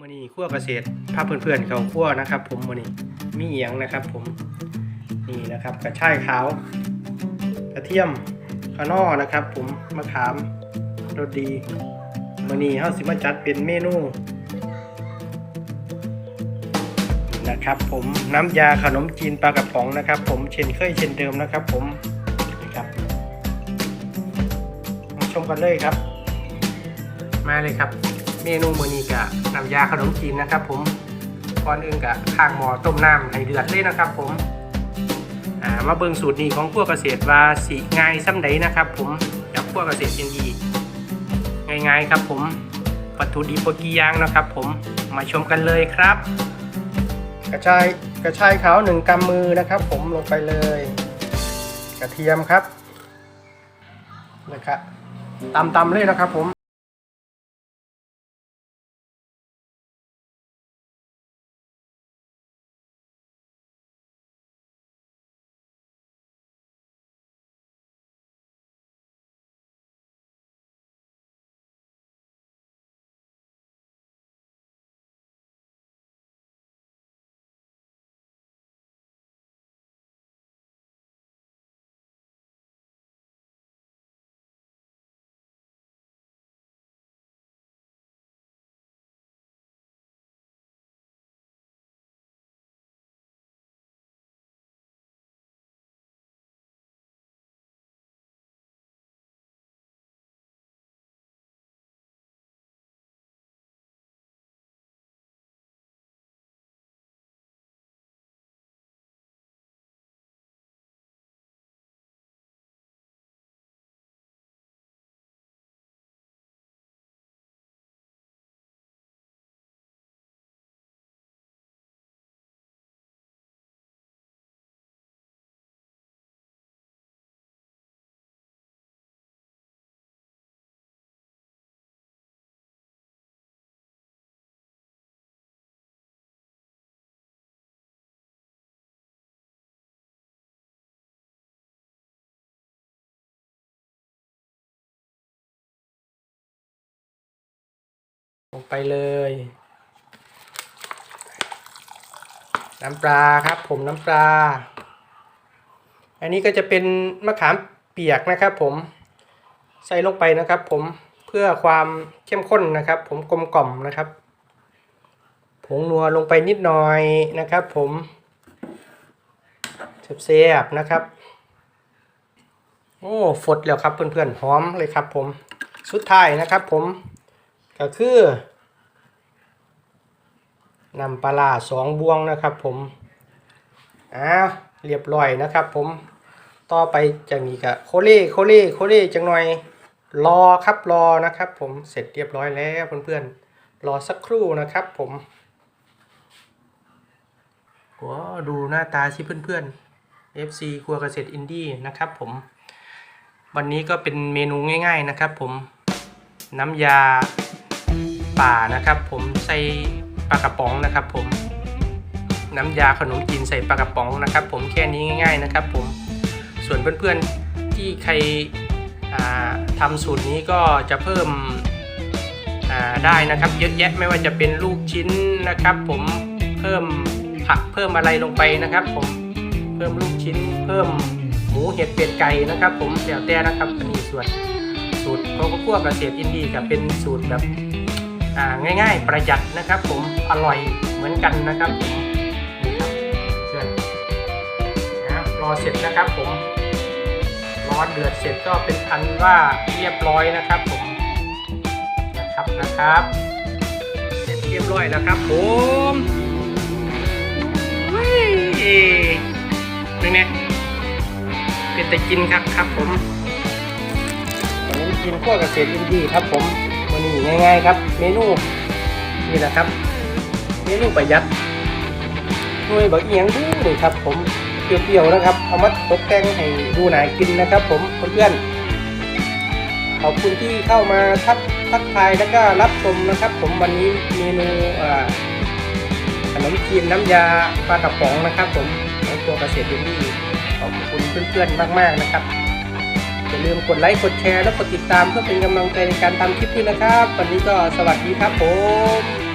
มือนี้ขั้วเกษตรภาพเพื่อนๆเขาขั้วนะครับ ผมมือนี้มีเอียงนะครับ ผมนี่นะครับกระชายขาวกระเทียมขะนอนะครับ ผมมะขามรสดีมือนี้เฮาสิมาจัดเป็นเมนูนะครับ ผมน้ำยาขนมจีนปลากระป๋องนะครับ ผมเช่นเคยเช่นเดิมนะครับ ผมนี่ครับมาชมกันเลยครับ มาเลยครับ เมนูมือนี้กะน้ำยาขนมจีนนะครับ ผมก่อนอื่นกะข้างหม้อต้มน้ำให้เดือดเลยนะครับ ผมามาเบิ่งสูตรนี้ของพวกเกษตรว่าสีง่ายซ้ำใดนะครับ ผมจากพวกเกษตรยินดีง่ายๆครับ ผมวัตถุดิบกี่อย่างนะครับ ผมมาชมกันเลยครับ กระชายกระชายขาวหนึ่งกำมือนะครับ ผมลงไปเลย กระเทียมครับนะครับตำๆเลยนะครับ ผม ลงไปเลย น้ำปลาครับ ผมน้ำปลา อันนี้ก็จะเป็นมะขามเปียกนะครับ ผมใส่ลงไปนะครับ ผมเพื่อความเข้มข้นนะครับ ผมกลมกล่อมนะครับ ผงนัวลงไปนิดหน่อยนะครับ ผมเสียบๆนะครับ โอ้ฝดแล้วครับเพื่อนๆ หอมเลยครับผม สุดท้ายนะครับผม ก็คือนำปลาสองบวงนะครับผมอ้าวเรียบร้อยนะครับผมต่อไปจะมีกะโคเล่โคเล่โคเล่จังหน่อยรอครับรอนะครับ ผมเสร็จเรียบร้อยแล้วเพื่อนๆรอสักครู่นะครับผมว้าดูหน้าตาสิเพื่อนๆ FC ครัวเกษตรอินดี้นะครับผม วันนี้ก็เป็นเมนูง่าย ๆนะครับผมน้ำยา ป่านะครับ ผมใส่ปลากระป๋องนะครับ ผมน้ำยาขนมจีนใส่ปลากระป๋องนะครับ ผมแค่นี้ง่ายๆนะครับ ผมส่วนเพื่อนๆที่ใครอ่าทำสูตรนี้ก็จะเพิ่มได้นะครับ เยอะแยะไม่ว่าจะเป็นลูกชิ้นนะครับ ผมเพิ่มผักเพิ่มอะไรลงไปนะครับ ผมเพิ่มลูกชิ้น เพิ่มหมูเห็ดเป็ดไก่นะครับ ผมเดี๋ยวแต่นะครับอันนี้ส่วนสูตรของพวกเกษตรอินดีกับเป็นสูตรแบบ ง่ายๆ ประหยัดนะครับ ผมอร่อยเหมือนกันนะครับผมนี่ครับเพื่อนนะครับรอเสร็จนะครับผมรอเดือดเสร็จก็เป็นอันว่าเรียบร้อยนะครับผมนะครับนะครับ เสร็จเรียบร้อยแล้วครับ ผมอุ้ยนี่ไงเป็นแต่กินครับครับผมขนมจีนพวกเกษตรอินดี้ครับผม วันนี้ง่ายๆครับ เมนูนี่แหละครับ เมนูประหยัดหน่วยบักเอียงดูนี่ครับ ผมเปรี้ยวๆนะครับ เอามาตกแต่งให้ดูน่ากินนะครับ ผมเพื่อนๆขอบคุณที่เข้ามาทักทักทายแล้วก็รับชมนะครับ ผมวันนี้เมนูขนมจีนน้ำยาปลากระป๋องนะครับ ผมของตัวเกษตรดินดี้ขอบคุณเพื่อนๆมากๆนะครับ อย่าลืมกดไลค์กดแชร์และกดติดตามเพื่อเป็นกำลังใจในการทำคลิปด้วยนะครับ วันนี้ก็สวัสดีครับผม